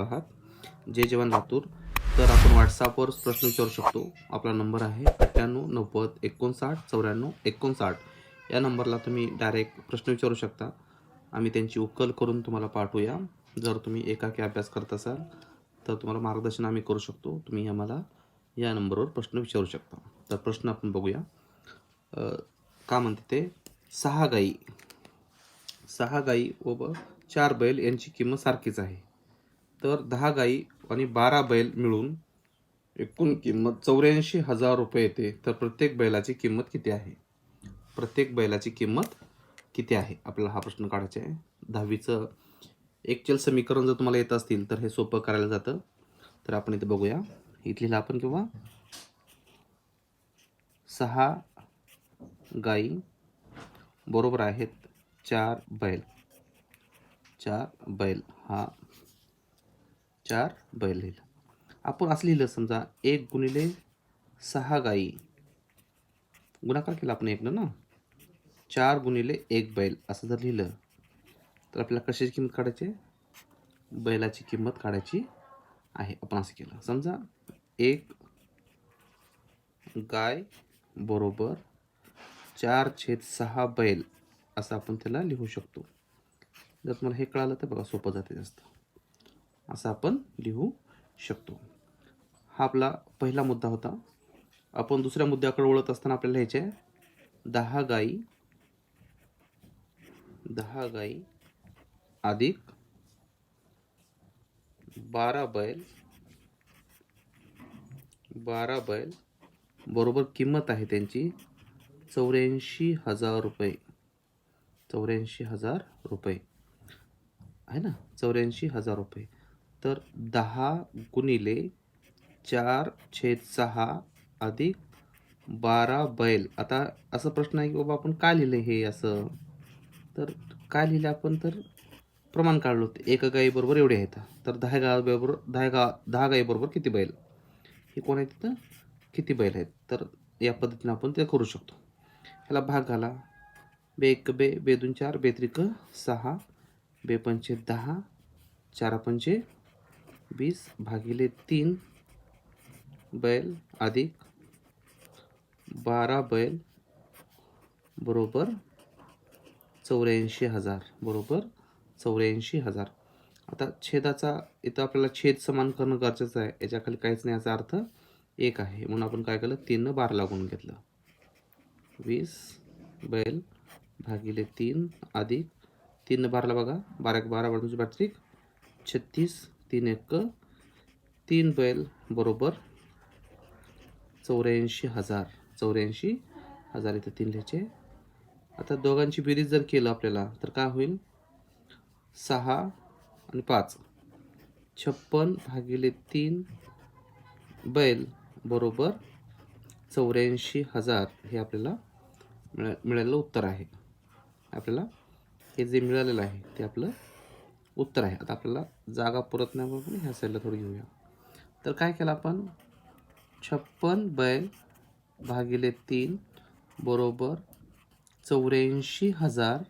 आहात जे जेवण लातूर. तर आपण व्हॉट्सअपवर प्रश्न विचारू शकतो. आपला नंबर आहे अठ्ठ्याण्णव नव्वद एकोणसाठ चौऱ्याण्णव एकोणसाठ. या नंबरला तुम्ही डायरेक्ट प्रश्न विचारू शकता. आम्ही त्यांची उकल करून तुम्हाला पाठवूया. जर तुम्ही एकाकी अभ्यास करत असाल तर तुम्हाला मार्गदर्शन आम्ही करू शकतो. तुम्ही आम्हाला या नंबरवर प्रश्न विचारू शकता. तर प्रश्न आपण बघूया. का म्हणते ते? सहा गाई. सहा गाई व ब- चार बैल यांची किंमत सारखीच आहे. तर दहा गाई आणि बारा बैल मिळून एकूण किंमत चौऱ्याऐंशी हजार रुपये येते. तर प्रत्येक बैलाची किंमत किती आहे? प्रत्येक बैलाची किंमत किती आहे? आपल्याला हा प्रश्न काढायचा आहे. दहावीचं एकचल समीकरण जर तुम्हाला येत असतील तर हे सोपं करायला जातं. तर आपण इथे बघूया. इथलीला आपण किंवा सहा गाई बरोबर आहेत चार बैल. चार बैल हा चार बैल लिहिलं आपण असं लिहिलं समजा एक गुणिले सहा गाई. गुणाकार केला आपण एकनं ना? चार गुणिले एक बैल असं जर लिहिलं तर आपल्याला कशाची किंमत काढायची? बैलाची किंमत काढायची आहे. आपण असं केलं. समजा एक गाय बरोबर चार छेद सहा बैल असं आपण त्याला लिहू शकतो. जर तुम्हाला हे कळालं तर बघा सोपं जाते जास्त. असं आपण लिहू शकतो. हा आपला पहिला मुद्दा होता. आपण दुसऱ्या मुद्द्याकडे ओळत असताना आपल्याला ह्याचे दहा गाई दहा गाई अधिक बारा बैल बारा बैल बरोबर किंमत आहे त्यांची चौऱ्याऐंशी हजार रुपये. चौऱ्याऐंशी हजार रुपये. आहे ना? चौऱ्याऐंशी हजार रुपये. तर दहा गुणिले चार छेद सहा अधिक बारा बैल. आता असा प्रश्न आहे की बाबा आपण काय लिहिलं हे असं? तर काय लिहिलं आपण? तर प्रमाण काढलं होतं. एका गाईबरोबर एवढे आहेत. तर दहा गावाबरोबर दहा गा दहा गाईबरोबर किती बैल? हे कोण आहे तिथं किती बैल आहेत? तर या पद्धतीने आपण ते करू शकतो. ह्याला भाग घाला. बे एक बे बे दोन चार बे त्रिक सहा बे पंचे दहा चार पंचे वीस भागिले तीन बैल अधिक बारा बैल बरोबर चौऱ्याऐंशी हजार बरोबर चौऱ्याऐंशी हजार. आता छेदाचा इथं आपल्याला छेद समान करणं गरजेचं आहे. याच्याखाली काहीच नाही याचा अर्थ एक आहे. म्हणून आपण काय केलं? तीननं बारा लागून घेतलं. वीस बैल भागिले तीन अधिक तीन बाराला बघा. बारा एक बारा बारा बॅटरी छत्तीस तीन एक तीन बैल बरोबर चौऱ्याऐंशी हजार चौऱ्याऐंशी हजार इथं तीन लिहायचे. आता दोघांची बेरीज जर केलं आपल्याला तर काय होईल? सहा आणि पाच. छप्पन भागिले तीन बैल बरोबर चौऱ्याऐंशी हजार हे आपल्याला मिळा मिळालेलं उत्तर आहे. आपल्याला हे जे मिळालेलं आहे ते आपलं उत्तर आहे. आता आपल्याला जागा पुरत नाही म्हणून ह्या साईडला थोडं घेऊया. तर काय केलं आपण? छप्पन बैल भागिले तीन बरोबर चौऱ्याऐंशी हजार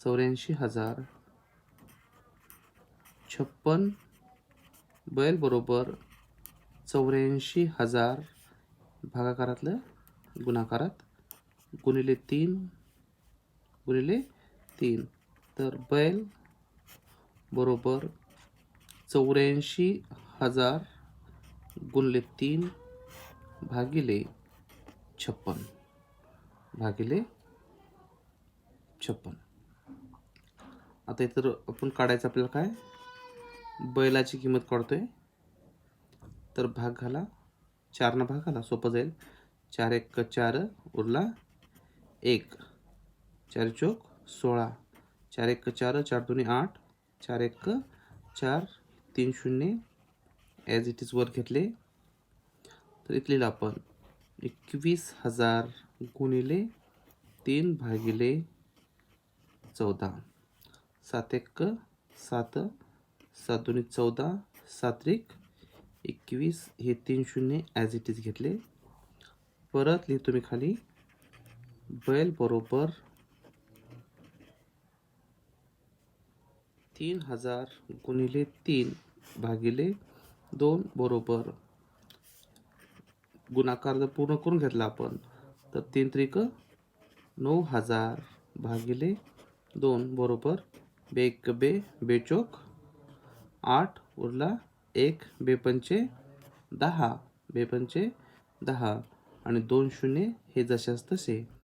चौऱ्याऐंशी हजार छप्पन बैल बरोबर चौऱ्याऐंशी हजार भागाकारातलं गुणाकारात गुणिले तीन गुणिले तीन. तर बैल बरोबर चौऱ्याऐंशी हजार गुणले तीन भागिले छप्पन. भागिले छप्पन. आता इतर आपण काढायचं आपल्याला काय? बैलाची किंमत काढतो आहे तर भाग घाला. चारनं भाग घाला. सोपं जाईल. चार एक चार उरला एक. चार चौक सोळा. चार एक चार चार दोन्ही आठ. चार एक चार तीन शून्य ॲज इट इज वर घेतले. तर इथलेलं आपण एकवीस हजार गुणिले तीन भागिले चौदा. सात एक सात सात दोन्ही चौदा सात एक एकवीस हे तीन शून्य ॲज इट इज घेतले. परत लिहितो मी खाली बैल बरोबर तीन हजार गुणिले तीन भागिले दोन बरोबर. गुणाकार जर पूर्ण करून घेतला आपण तर तीन त्रिक नऊ हजार भागिले दोन बरोबर बेक बे बेचोक आठ उरला एक बेपंचे दहा बेपंचे दहा आणि दोन शून्य हे जशास तसे.